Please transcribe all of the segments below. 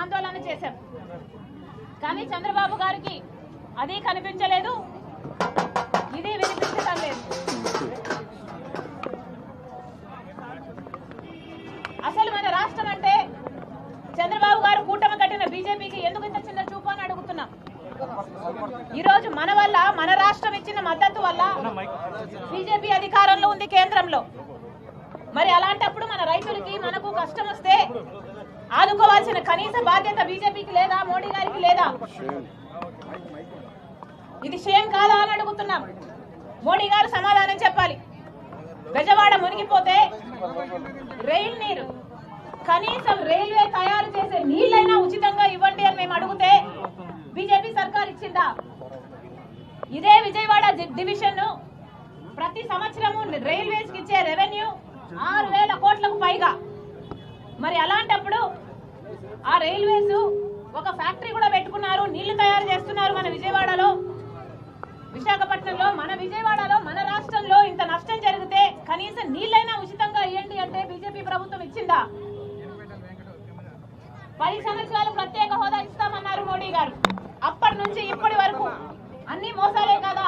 ఆందోళన చేశాం. కానీ చంద్రబాబు గారికి అది కనిపించలేదు. ఇది వినిపించడం లేదు. అసలు మన రాష్ట్రం అంటే చంద్రబాబు గారు కూటమి కట్టిన బీజేపీకి ఎందుకు ఇంత చిన్న చూపు అని అడుగుతున్నాం. ఈరోజు మన వల్ల మన రాష్ట్రం ఇచ్చిన మద్దతు వల్ల బీజేపీ అధికారంలో ఉంది కేంద్రంలో. మరి అలాంటప్పుడు మన రైతులకి మనకు కష్టం వస్తే ఆదుకోవాల్సిన కనీస బాధ్యత బీజేపీకి లేదా మోడీ గారికి లేదా? ఇది షేమ్ కాదా అని అడుగుతున్నాం. మోడీ గారు సమాధానం చెప్పాలి. గజవాడ మునిగిపోతే రైల్ నీరు కనీసం రైల్వే తయారు చేసే నీళ్ళైనా ఉచితంగా ఇవ్వండి అని మేము అడిగితే బీజేపీ సర్కార్ ఇచ్చిందా? ఇదే విజయవాడ డివిజన్ ప్రతి సంవత్సరము రైల్వేస్కి ఇచ్చే రెవెన్యూ ఆరు వేల కోట్లకు పైగా. మరి అలాంటప్పుడు ఆ రైల్వేస్ ఒక ఫ్యాక్టరీ కూడా పెట్టుకున్నారు నీళ్ళు తయారు చేస్తున్నారు మన విజయవాడలో. విశాఖపట్నంలో మన విజయవాడలో మన రాష్ట్రంలో ఇంత నష్టం జరిగితే కనీసం నీళ్ళైనా ఉచితంగా ఇవ్వండి అంటే బీజేపీ ప్రభుత్వం ఇచ్చిందా? పది సంవత్సరాలు ప్రత్యేక హోదా ఇస్తామన్నారు మోడీ గారు. అప్పటి నుంచి ఇప్పటి వరకు అన్ని మోసాలే కదా?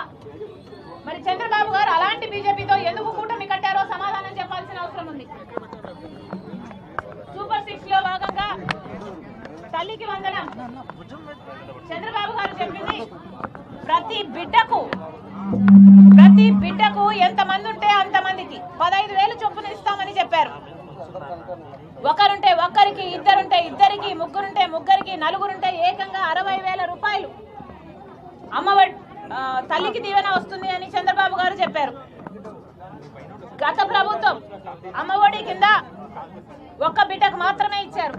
మరి చంద్రబాబు గారు అలాంటి బీజేపీతో ఎందుకు కూటమి కట్టారో సమాధానం చెప్పాల్సిన అవసరం ఉంది సూపర్ సిక్స్లో భాగంగా తల్లికి వందనం. చంద్రబాబు గారు చెప్పింది ప్రతి బిడ్డకు ప్రతి బిడ్డకు ఎంత మంది ఉంటే అంత మందికి. పదహైదు వేలు చొప్పున ఇస్తామని చెప్పారు. ఒకరుంటే ఒక్కరికి ఇద్దరుంటే ఇద్దరికి ముగ్గురుంటే ముగ్గురికి నలుగురుంటే ఏకంగా అరవై వేల రూపాయలు. అమ్మఒడి తల్లికి దీవెన వస్తుంది అని చంద్రబాబు గారు చెప్పారు. గత ప్రభుత్వం అమ్మఒడి కింద ఒక్క బిడ్డకు మాత్రమే ఇచ్చారు.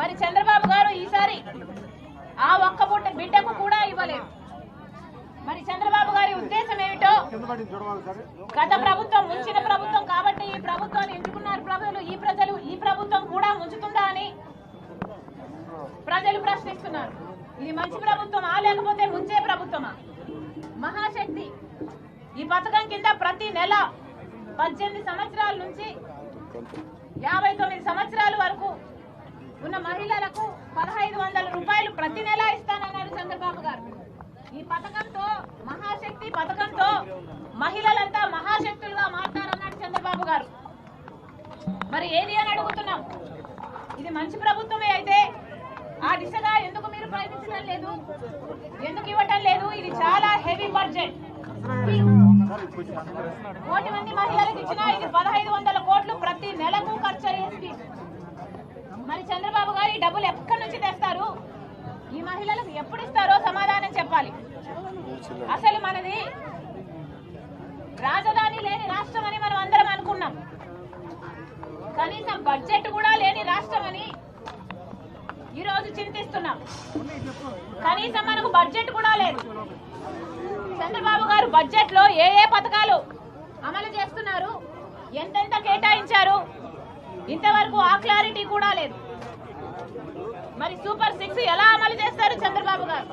మరి చంద్రబాబు గారు ఈసారి ఆ ఒక్క బుట్ట బిడ్డకు కూడా ఇవ్వలేదు. మరి చంద్రబాబు గారి ఉద్దేశం ఏమిటో గత ప్రభుత్వం ముంచిన ప్రభుత్వం కాబట్టి ఈ ప్రభుత్వాన్ని ఎంచుకున్నారు ప్రజలు. ఈ ప్రజలు ఈ ప్రభుత్వం కూడా ముంచుతుందా అని ప్రజలు ప్రశ్నిస్తున్నారు. ఇది మంచి ప్రభుత్వమా లేకపోతే ముంచే ప్రభుత్వమా? మహాశక్తి ఈ పథకం కింద ప్రతి నెల పద్దెనిమిది సంవత్సరాల నుంచి యాభై తొమ్మిది సంవత్సరాల వరకు ఉన్న మహిళలకు పదహైదు వందల రూపాయలు ప్రతి నెల ఇస్తానన్నారు చంద్రబాబు గారు. ఈ పథకంతో మహాశక్తి పథకంతో మహిళలంతా మహాశక్తులుగా మారుతారన్నాడు చంద్రబాబు గారు. మరి ఏది అని అడుగుతున్నాం? ఇది మంచి ప్రభుత్వమే అయితే ఆ దిశగా ఎందుకు మీరు ప్రయత్నించడం లేదు? ఎందుకు ఇవ్వటం లేదు? ఇది చాలా హెవీ బడ్జెట్. కోటి మంది మహిళలకు ఇచ్చిన ఇది పదహైదు వందల కోట్లు ప్రతి నెలకు ఖర్చు అయ్యే స్కీమ్ మరి చంద్రబాబు గారు ఈ డబ్బులు ఎక్కడి నుంచి తెస్తారు? ఈ మహిళలకు ఎప్పుడు ఇస్తారో సమాధానం చెప్పాలి. అసలు మనది రాజధాని లేని రాష్ట్రం అని మనం అందరం అనుకున్నాం. కనీసం బడ్జెట్ కూడా లేని రాష్ట్రం అని ఈరోజు చింతిస్తున్నాం. కనీసం మనకు బడ్జెట్ కూడా లేదు. చంద్రబాబు గారు బడ్జెట్లో ఏ ఏ పథకాలు అమలు చేస్తున్నారు? ఎంతెంత కేటాయించారు? ఇంతవరకు ఆ క్లారిటీ కూడా లేదు. మరి సూపర్ సిక్స్ ఎలా అమలు చేస్తారు చంద్రబాబు గారు?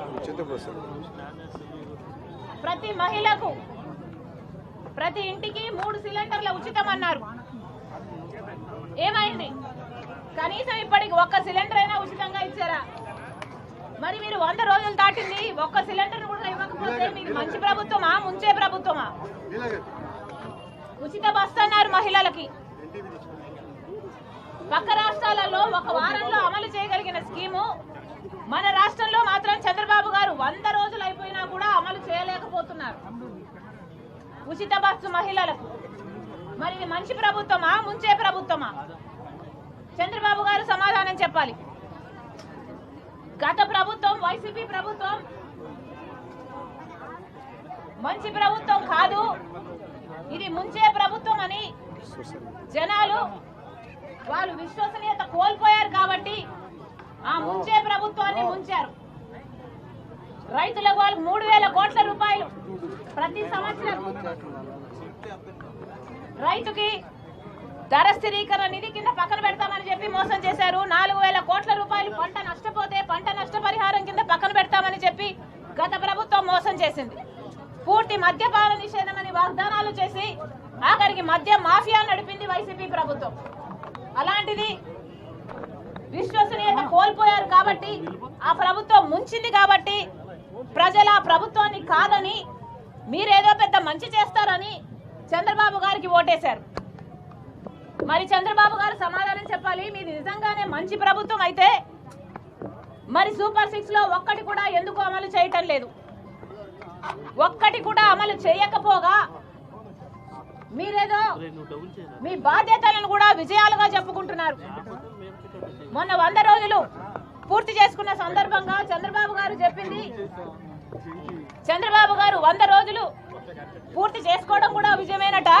ప్రతి మహిళకు ప్రతి ఇంటికి మూడు సిలిండర్ల ఉచితం అన్నారు. ఏమైంది? కనీసం ఇప్పటికి ఒక్క సిలిండర్ అయినా ఉచితంగా ఇచ్చారా? మరి మీరు వంద రోజులు దాటింది ఒక్క సిలిండర్ కూడా ఇవ్వకపోతే మీకు మంచి ప్రభుత్వమా ముంచే ప్రభుత్వమా? ఉచిత బస్సు అన్నారు మహిళలకి. పక్క రాష్ట్రాలలో ఒక వారంలో అమలు చేయగలిగిన స్కీము మన రాష్ట్రంలో మాత్రం చంద్రబాబు గారు వంద రోజులు అయిపోయినా కూడా అమలు చేయలేకపోతున్నారు. ఉచిత బస్సు మహిళలకు. మరి ఇది మంచి ప్రభుత్వమా? ముంచే ప్రభుత్వమా? చంద్రబాబు గారు సమాధానం చెప్పాలి. గత ప్రభుత్వం వైసీపీ ప్రభుత్వం మంచి ప్రభుత్వం కాదు. ఇది ముంచే ప్రభుత్వం అని జనాలు వాళ్ళు విశ్వసనీయత కోల్పోయారు కాబట్టి ఆ ముంచే ప్రభుత్వాన్ని ముంచారు. రైతులకు వాళ్ళకి మూడు వేల కోట్ల రూపాయలు ప్రతి సంవత్సరం. రైతుకి ధర స్థిరీకరణ నిధి కింద పక్కన పెడతామని చెప్పి మోసం చేశారు. నాలుగు వేల కోట్ల రూపాయలు పంట నష్టపోతే పంట నష్టపరిహారం కింద పక్కన పెడతామని చెప్పి గత ప్రభుత్వం మోసం చేసింది. పూర్తి మద్యపాన నిషేధం అని వాగ్దానాలు చేసి ఆఖరికి మద్య మాఫియా నడిపింది వైసీపీ ప్రభుత్వం. అలాంటిది విశ్వసనీయత కోల్పోయారు కాబట్టి ఆ ప్రభుత్వం ముంచింది కాబట్టి ప్రజల ప్రభుత్వాన్ని కాదని మీరేదో పెద్ద మంచి చేస్తారని చంద్రబాబు గారికి ఓటేశారు. మరి చంద్రబాబు గారు సమాధానం చెప్పాలి మీది నిజంగానే మంచి ప్రభుత్వం అయితే మరి సూపర్ సిక్స్లో ఒక్కటి కూడా ఎందుకు అమలు చేయటం లేదు. ఒక్కటి కూడా అమలు చేయకపోగా మీరేదో మీ బాధ్యతలను కూడా విజయాలుగా చెప్పుకుంటున్నారు. మొన్న వంద రోజులు పూర్తి చేసుకున్న సందర్భంగా చంద్రబాబు గారు చెప్పింది. చంద్రబాబు గారు వంద రోజులు పూర్తి చేసుకోవడం కూడా విజయమేనట.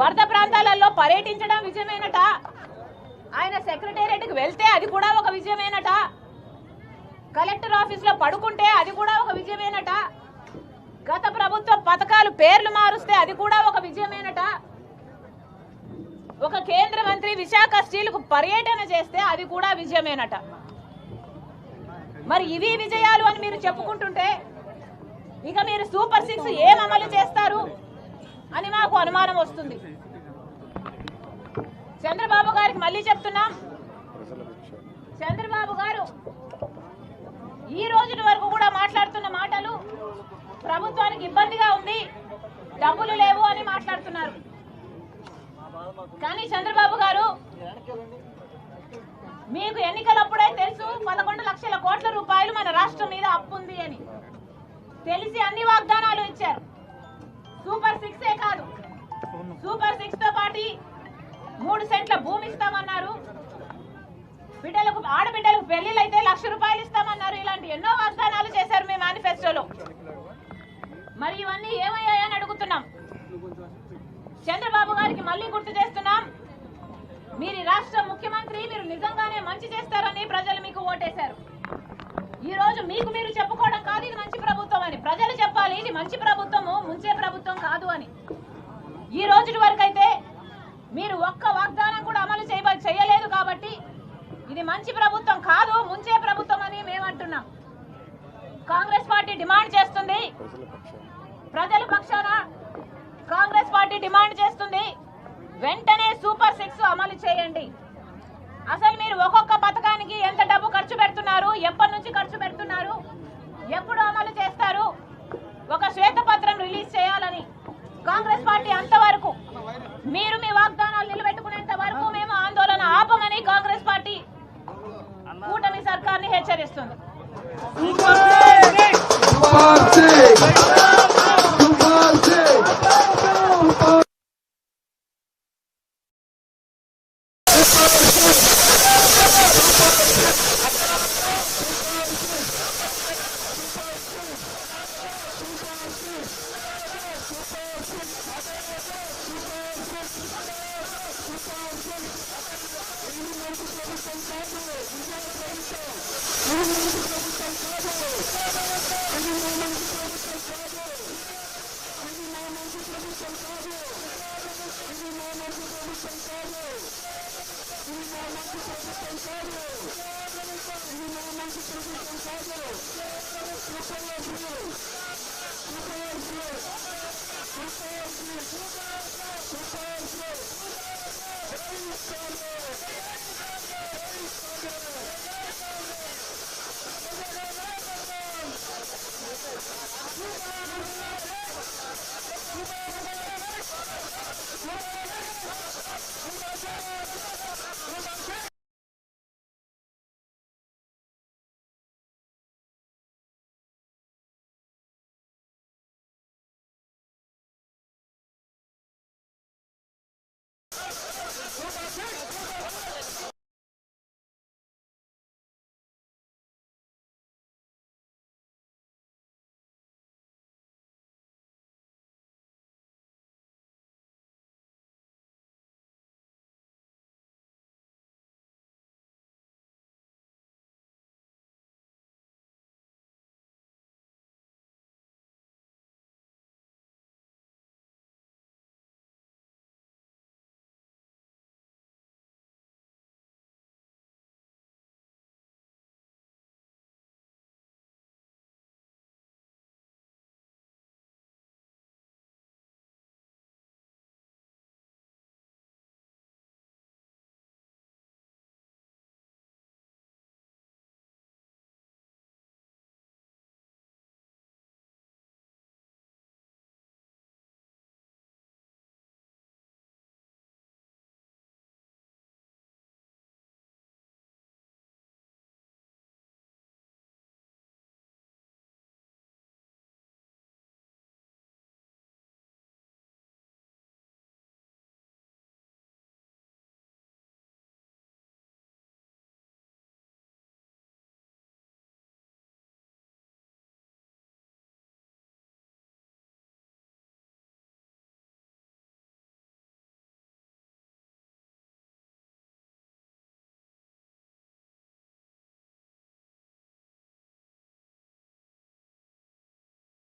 వరద ప్రాంతాలలో పర్యటించడం విజయమేనట. ఆయన సెక్రటేరియట్కి వెళ్తే అది కూడా ఒక విజయమేనట. కలెక్టర్ ఆఫీస్లో పడుకుంటే అది కూడా ఒక విజయమేనట. పథకాలు పేర్లు మారుస్తే అది కూడా ఒక విజయమేనట. ఒక కేంద్ర మంత్రి విశాఖ స్టీల్కు పర్యటన చేస్తే అది కూడా విజయమేనట. మరి ఇవి విజయాలు అని మీరు చెప్పుకుంటుంటే ఇక మీరు సూపర్ సిక్స్ ఏం అమలు చేస్తారు అని మాకు అనుమానం వస్తుంది. చంద్రబాబు గారికి మళ్ళీ చెప్తున్నాం. చంద్రబాబు గారు ఈ రోజు వరకు కూడా మాట్లాడుతున్న మాటలు ప్రభుత్వానికి ఇబ్బందిగా ఉంది. డబ్బులు లేవు అని మాట్లాడుతున్నారు. కానీ చంద్రబాబు గారు మీకు ఎన్నికలప్పుడే తెలుసు పదకొండు లక్షల కోట్ల రూపాయలు మన రాష్ట్రం మీద అప్పు ఉంది అని. తెలిసి అన్ని వాగ్దానాలు ఇచ్చారు. సూపర్ సిక్స్ ఏ కాదు. సూపర్ సిక్స్తో పాటు మూడు సెంట్ల భూమి ఇస్తామన్నారు. బిడ్డలకు ఆడబిడ్డలకు పెళ్ళిళ్ళు అయితే లక్ష రూపాయలు ఇస్తామన్నారు. ఇలాంటి ఎన్నో వాగ్దానాలు చేశారు మీ మేనిఫెస్టోలో మరి ఇవన్నీ ఏమయ్యాయని అడుగుతున్నాం. చంద్రబాబు గారికి మళ్ళీ గుర్తు చేస్తున్నాం. మీరు రాష్ట్ర ముఖ్యమంత్రి మీరు నిజంగానే మంచి చేస్తారని ప్రజలు మీకు ఓటేశారు. ఈ రోజు మీకు మీరు చెప్పుకోవడం కాదు ఇది మంచి ప్రభుత్వం అని. ప్రజలు చెప్పాలి ఇది మంచి ప్రభుత్వము ముంచే ప్రభుత్వం కాదు అని. ఈ రోజు వరకు అయితే మీరు ఒక్క వాగ్దానం కూడా అమలు చేయ చేయలేదు కాబట్టి ఇది మంచి ప్రభుత్వం కాదు ముంచే ప్రభుత్వం అని మేము అంటున్నాం డిమాండ్ చేస్తుంది. ప్రజల పక్షాన కాంగ్రెస్ పార్టీ డిమాండ్ చేస్తుంది. వెంటనే సూపర్ సిక్స్ అమలు చేయండి. అసలు మీరు ఒక్కొక్క పథకానికి ఎంత డబ్బు ఖర్చు పెడుతున్నారు? ఎప్పటి నుంచి ఖర్చు పెడుతున్నారు? ఎప్పుడు అమలు చేస్తారు? ఒక శ్వేతపత్రం రిలీజ్ చేయాలని కాంగ్రెస్ పార్టీ అంతవరకు మీరు మీ వాగ్దానాలు నిలబెట్టుకునేంత వరకు మేము ఆందోళన ఆపమని కాంగ్రెస్ పార్టీ కూటమి సర్కార్ని హెచ్చరిస్తుంది. Avanti!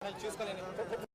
సూపర్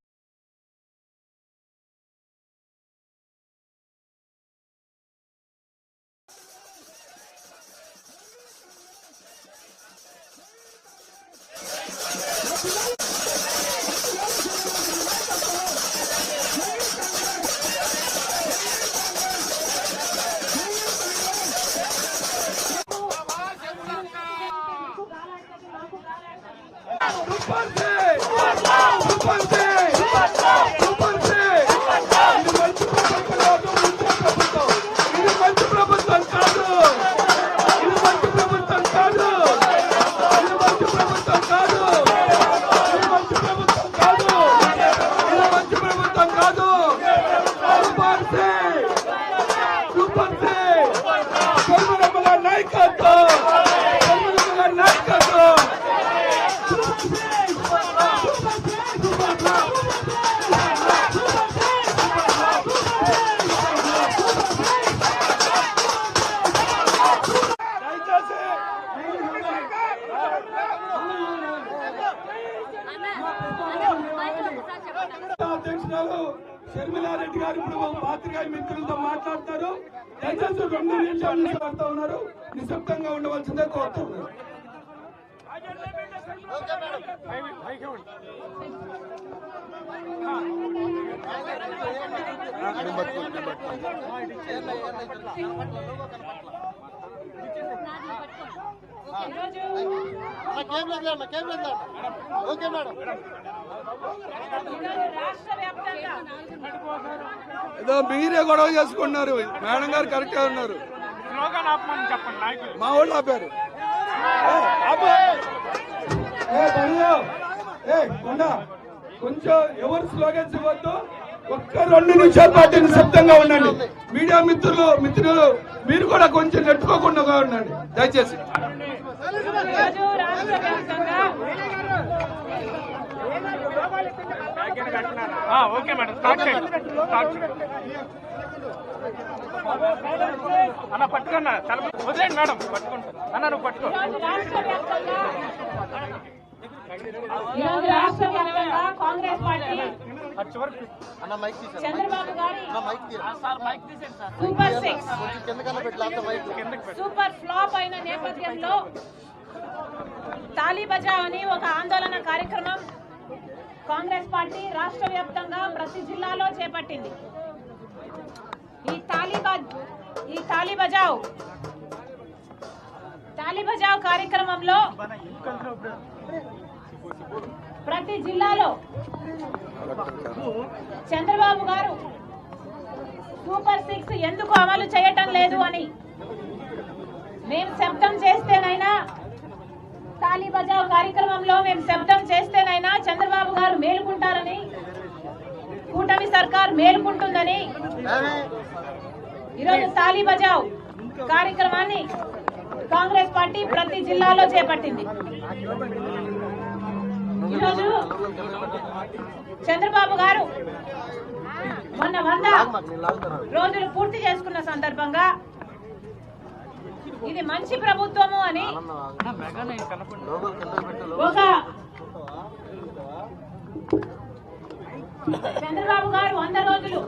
ఓకే మేడం ఏదో మీరే గొడవ చేసుకున్నారు మేడం గారు కరెక్ట్గా ఉన్నారు. మా వాళ్ళు ఆపారు. ఏ, కొంచెం ఎవరు స్లోగన్స్ ఇవ్వద్దు. ఒక్క రెండు నిమిషాల పాటు నిశ్శబ్దంగా ఉండండి. మీడియా మిత్రులు మిత్రులు మీరు కూడా కొంచెం నెట్టుకోకుండా ఉండండి. దయచేసి. ఈరోజు రాష్ట్ర వ్యాప్తంగా ఆ, ఓకే మేడం. స్టార్ట్ చేయండి. స్టార్ట్ చేయండి. అన్న పట్టుకున్నా తల వదిలేండి మేడం. పట్టుకుంటాను అన్న నువ్వు పట్టుకో. ఈరోజు రాష్ట్ర వ్యాప్తంగా కాంగ్రెస్ పార్టీ అది చివరికి అన్న మైక్ తీసాను చంద్రబాబు గారి అన్న మైక్ తీయండి సూపర్ కొంచెం కిందకన్నా ఫ్లాప్ అయిన నేపథ్యంలో తాలీ అని ఒక ఆందోళన కార్యక్రమం కాంగ్రెస్ పార్టీ రాష్ట్ర వ్యాప్తంగా ప్రతి జిల్లాలో చేపట్టింది. ఈ తాలిబా ఈ తాలి బచావ్ తాలి బచావ్ కార్యక్రమంలో ప్రతి జిల్లాలో చంద్రబాబు గారు సూపర్ సిక్స్ ఎందుకు అమలు చేయటం లేదు అని మేము శబ్దం చేస్తేనైనా తాలీ బజావ్ కార్యక్రమంలో మేము శబ్దం చేస్తేనైనా చంద్రబాబు గారు మేలుకుంటారని కూటమి సర్కార్ మేలుకుంటుందని ఈరోజు తాలీ బజావ్ కార్యక్రమాన్ని కాంగ్రెస్ పార్టీ ప్రతి జిల్లాలో చేపట్టింది. ఈరోజు చంద్రబాబు గారు మొన్న వంద రోజులు పూర్తి చేసుకున్న సందర్భంగా ఇది మంచి ప్రభుత్వము అని ఒక చంద్రబాబు గారు వంద రోజులు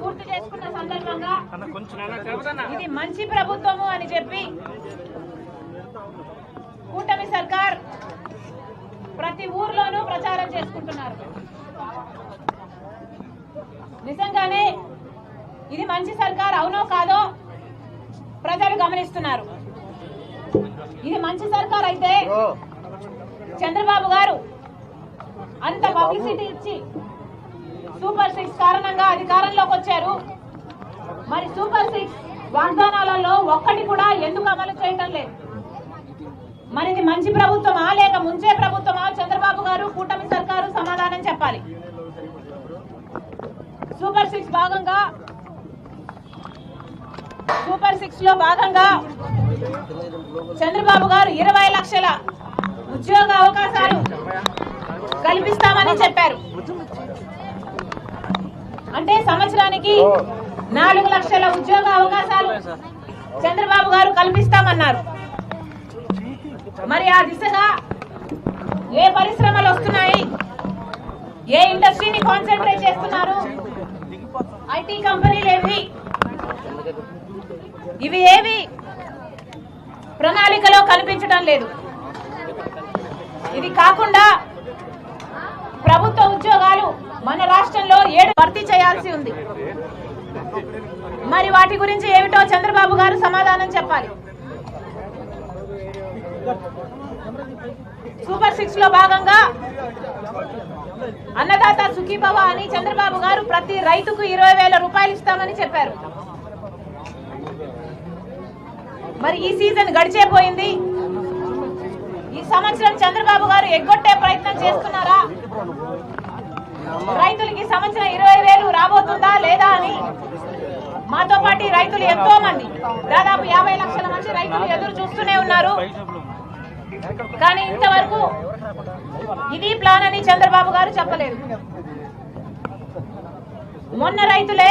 పూర్తి చేసుకున్న సందర్భంగా ఇది మంచి ప్రభుత్వము అని చెప్పి కూటమి సర్కార్ ప్రతి ఊర్లోనూ ప్రచారం చేసుకుంటున్నారు. నిజంగానే ఇది మంచి సర్కార్ అవునో కాదో ప్రజలు గమనిస్తున్నారు. ఇది మంచి సర్కార్ అయితే చంద్రబాబు గారు అంత పబ్లిసిటీ ఇచ్చి సూపర్ సిక్స్ కారణంగా అధికారంలోకి వచ్చారు. మరి సూపర్ సిక్స్ వాగ్దానాలలో ఒక్కటి కూడా ఎందుకు అమలు చేయటం లేదు? మరి ఇది మంచి ప్రభుత్వమా లేక ముంచే ప్రభుత్వమా? చంద్రబాబు గారు కూటమి సర్కారు సమాధానం చెప్పాలి. సూపర్ సిక్స్ భాగంగా సూపర్ సిక్స్లో భాగంగా చంద్రబాబు గారు ఇరవై లక్షల ఉద్యోగ అవకాశాలు కల్పిస్తామని చెప్పారు. అంటే సంవత్సరానికి నాలుగు లక్షల ఉద్యోగ అవకాశాలు చంద్రబాబు గారు కల్పిస్తామన్నారు. మరి ఆ దిశగా ఏ పరిశ్రమలు వస్తున్నాయి? ఏ ఇండస్ట్రీని కాన్సన్ట్రేట్ చేస్తున్నారు? ఐటీ కంపెనీలు ఏవి? ఇవి ఏవి? ప్రణాళికలో కనిపించడం లేదు. ఇది కాకుండా ప్రభుత్వ ఉద్యోగాలు మన రాష్ట్రంలో ఏడు భర్తీ చేయాల్సి ఉంది. మరి వాటి గురించి ఏమిటో చంద్రబాబు గారు సమాధానం చెప్పాలి. సూపర్ సిక్స్లో భాగంగా అన్నదాత సుఖీభవ అని చంద్రబాబు గారు ప్రతి రైతుకు ఇరవై వేల రూపాయలు ఇస్తామని చెప్పారు. మరి ఈ సీజన్ గడిచేపోయింది ఈ సంవత్సరం చంద్రబాబు గారు ఎగ్గొట్టే ప్రయత్నం చేస్తున్నారా? రైతులకి ఈ సంవత్సరం ఇరవై వేలు రాబోతుందా లేదా అని? మాతో పాటు రైతులు ఎంతో మంది. దాదాపు యాభై లక్షల మంది రైతులు ఎదురు చూస్తూనే ఉన్నారు. కానీ ఇంతవరకు ఇది ప్లాన్ అని చంద్రబాబు గారు చెప్పలేదు. మొన్న రైతులే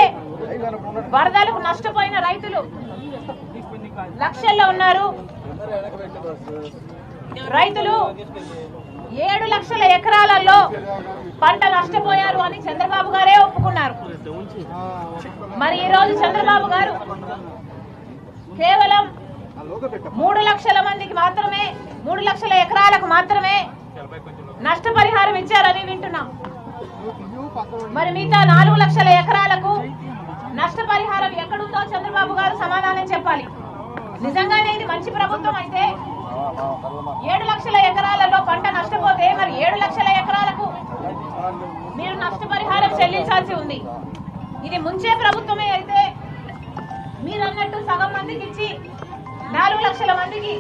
వరదలకు నష్టపోయిన రైతులు లక్షల్లో ఉన్నారు. రైతులు ఏడు లక్షల ఎకరాలలో పంట నష్టపోయారు అని చంద్రబాబు గారే ఒప్పుకున్నారు. మరి ఈరోజు చంద్రబాబు గారు కేవలం మూడు లక్షల మందికి మాత్రమే మూడు లక్షల ఎకరాలకు మాత్రమే నష్టపరిహారం ఇచ్చారని వింటున్నాం. మరి మిగతా నాలుగు లక్షల ఎకరాలకు నష్టపరిహారం ఎక్కడుందో చంద్రబాబు గారు సమాధానం చెప్పాలి. నిజంగానే ఇది మంచి ప్రభుత్వం అయితే ఏడు లక్షల ఎకరాలలో పంట నష్టపోతే మరి ఏడు లక్షల ఎకరాలకు మీరు నష్టపరిహారం చెల్లించాల్సి ఉంది. ఇది ముంచే ప్రభుత్వమే అయితే మీరు అన్నట్టు సగం మందికి ఇచ్చి నాలుగు లక్షల మందికి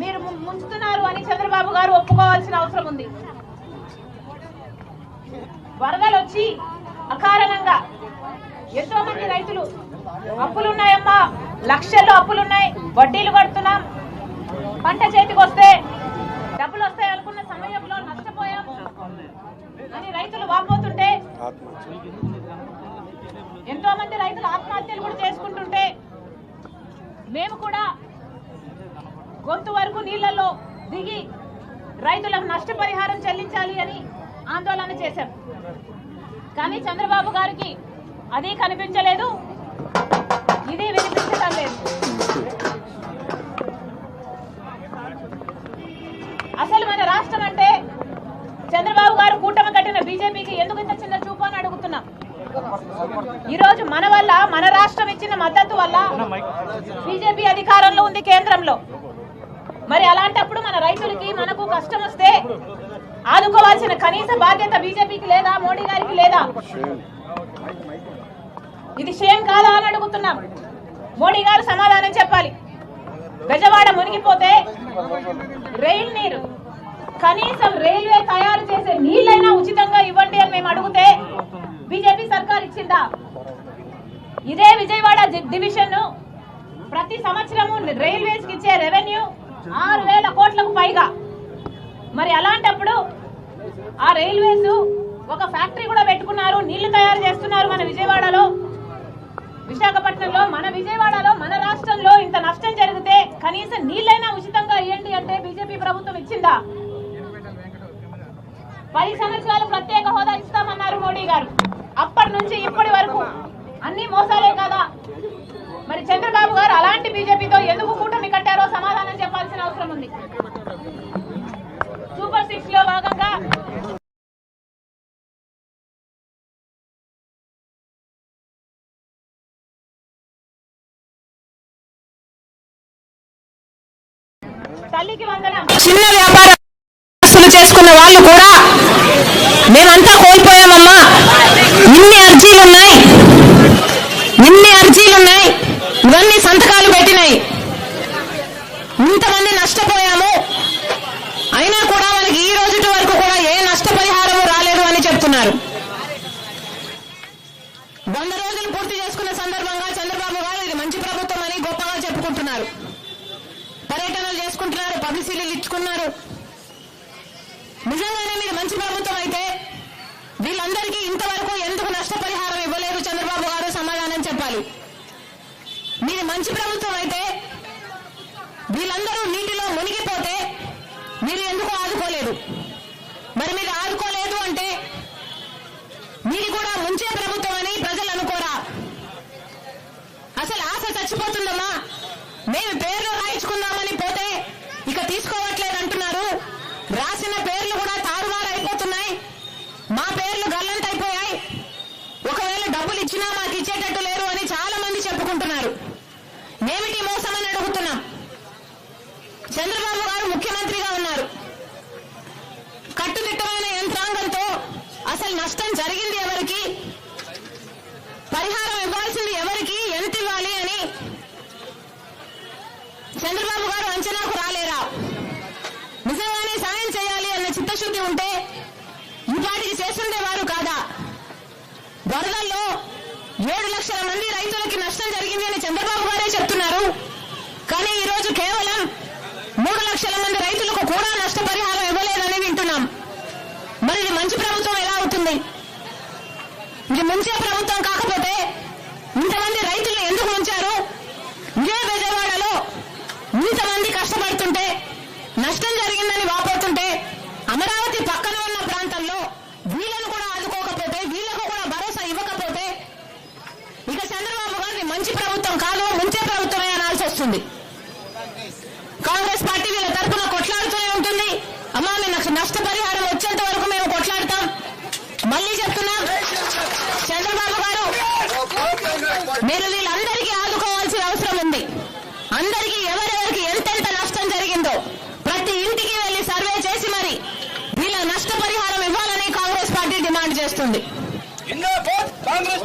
మీరు ముంచుతున్నారు అని చంద్రబాబు గారు ఒప్పుకోవాల్సిన అవసరం ఉంది. వరదలు వచ్చి అకారణంగా ఎంతో మంది రైతులు అప్పులున్నాయమ్మా లక్షల్లో అప్పులున్నాయి వడ్డీలు కడుతున్నాం. పంట చేతికి వస్తే డబ్బులు వస్తాయి అనుకున్న సమయంలో నష్టపోయాం అని రైతులు వాపోతుంటే ఎంతో మంది రైతులు ఆత్మహత్యలు కూడా చేసుకుంటుంటే మేము కూడా గొంతు వరకు నీళ్ళలో దిగి రైతులకు నష్టపరిహారం చెల్లించాలి అని ఆందోళన చేశాం. కానీ చంద్రబాబు గారికి అది కనిపించలేదు ఇది వినిపించడం లేదు. అసలు మన రాష్ట్రం అంటే చంద్రబాబు గారు కూటమి కట్టిన బీజేపీకి ఎందుకు ఇంత చిన్న ఈరోజు మన వల్ల మన రాష్ట్రం ఇచ్చిన మద్దతు వల్ల బీజేపీ అధికారంలో ఉంది కేంద్రంలో. మరి అలాంటప్పుడు మన రైతులకి మనకు కష్టం వస్తే ఆదుకోవాల్సిన కనీస బాధ్యత బీజేపీకి లేదా మోడీ గారికి లేదా? ఇది షేం కాదా అని అడుగుతున్నాం. మోడీ గారు సమాధానం చెప్పాలి. బెజవాడ మునిగిపోతే రైల్ నీరు కనీసం రైల్వే తయారు చేసే నీళ్ళైనా ఉచితంగా ఇవ్వండి అని మేము అడిగితే బీజేపీ సర్కార్ ఇచ్చిందా? ఇదే విజయవాడ డివిజన్ ప్రతి సంవత్సరము రైల్వేస్కి ఇచ్చే రెవెన్యూ ఆరు వేల కోట్లకు పైగా. మరి అలాంటప్పుడు ఆ రైల్వేస్ ఒక ఫ్యాక్టరీ కూడా పెట్టుకున్నారు నీళ్ళు తయారు చేస్తున్నారు మన విజయవాడలో. విశాఖపట్నంలో మన విజయవాడలో మన రాష్ట్రంలో ఇంత నష్టం జరిగితే కనీసం నీళ్ళైనా ఉచితంగా ఇవ్వండి అంటే బీజేపీ ప్రభుత్వం ఇచ్చిందా? పది సంవత్సరాలు ప్రత్యేక హోదా ఇస్తామన్నారు మోడీ గారు. అప్పటి నుంచి ఇప్పటి వరకు అన్ని మోసాలే కదా. మరి చంద్రబాబు గారు అలాంటి బీజేపీతో ఎందుకు కూటమి కట్టారో సమాధానం చెప్పాల్సిన అవసరం ఉంది. సూపర్ సిక్స్లో భాగంగా తల్లికి వందనం. చిన్న వ్యాపారస్తులు చేసుకున్న వాళ్ళు కూడా మేమంతా కోల్పోయాం. ఇంతమంది నష్టపోయాము? అయినా కూడా మనకి ఈ రోజుటి వరకు కూడా ఏ నష్టపరిహారము రాలేదు అని చెప్తున్నారు. వంద రోజులు పూర్తి చేసుకున్న సందర్భంగా చంద్రబాబు గారు ఇది మంచి ప్రభుత్వం అని గొప్పగా చెప్పుకుంటున్నారు. పర్యటనలు చేసుకుంటున్నారు పబ్లిసిటీలు ఇచ్చుకున్నారు. నిజంగానే మీరు మంచి ప్రభుత్వం అయితే వీళ్ళందరికీ ఇంతవరకు ఎందుకు నష్టపరిహారం ఇవ్వలేదు చంద్రబాబు గారు సమాధానం చెప్పాలి. మీరు మంచి ప్రభుత్వం అయితే ఆదుకోలేదు మరి మీరు ఆదుకోలేదు అంటే మీరు కూడా ముంచే ప్రభుత్వం అని ప్రజలు అనుకోరా? అసలు ఆశ చచ్చిపోతుందమ్మా. మేము పేర్లు రాయించుకుందామని పోతే ఇక తీసుకోవట్లేదు అంటున్నారు. రాసిన పేర్లు కూడా తారుమారు అయిపోతున్నాయి. మా పేర్లు గల్లంతైపోయాయి ఒకవేళ డబ్బులు ఇచ్చినా మాకు ఇచ్చేటట్టు లేరు అని చాలా మంది చెప్పుకుంటున్నారు. ఏమిటి మోసం అని అడుగుతున్నాం. చంద్రబాబు గారు ముఖ్యమంత్రిగా ఉన్నారు కట్టుదిట్టమైన యంత్రాంగంతో అసలు నష్టం జరిగింది ఎవరికి? పరిహారం ఇవ్వాల్సింది ఎవరికి? ఎంత ఇవ్వాలి అని చంద్రబాబు గారు అంచనాకు రాలేరా? నిజంగానే సాయం చేయాలి అన్న చిత్తశుద్ధి ఉంటే ఈ చేస్తుండేవారు కాదా? వరదల్లో ఏడు లక్షల మంది రైతులకి నష్టం జరిగింది ఇది ముంచే ప్రభుత్వం కాకపోతే ఇంతమంది రైతులు ఎందుకు ముంచారు ఇదే విజయవాడలో ఇంతమంది కష్టపడుతుంటే నష్టం జరిగిందని వాపోతుంటే అమరావతి పక్కన ఉన్న ప్రాంతంలో వీళ్ళను కూడా ఆదుకోకపోతే వీళ్ళకు కూడా భరోసా ఇవ్వకపోతే ఇక చంద్రబాబు గారిని మంచి ప్రభుత్వం కాదు ముంచే ప్రభుత్వమే అనాల్సి వస్తుంది కాంగ్రెస్ పార్టీ వీళ్ళ తరఫున కొట్లాడుతూనే ఉంటుంది అమ్మా మీకు నష్టపరిహారం వచ్చేంత వరకు మేము కొట్లాడతాం మళ్ళీ చెప్తున్నాం చంద్రబాబు గారు మీరు వీళ్ళందరికీ ఆదుకోవాల్సిన అవసరం ఉంది అందరికీ ఎవరెవరికి ఎంతెంత నష్టం జరిగిందో ప్రతి ఇంటికి వెళ్ళి సర్వే చేసి మరి వీళ్ళ నష్టపరిహారం ఇవ్వాలని కాంగ్రెస్ పార్టీ డిమాండ్ చేస్తుంది కాంగ్రెస్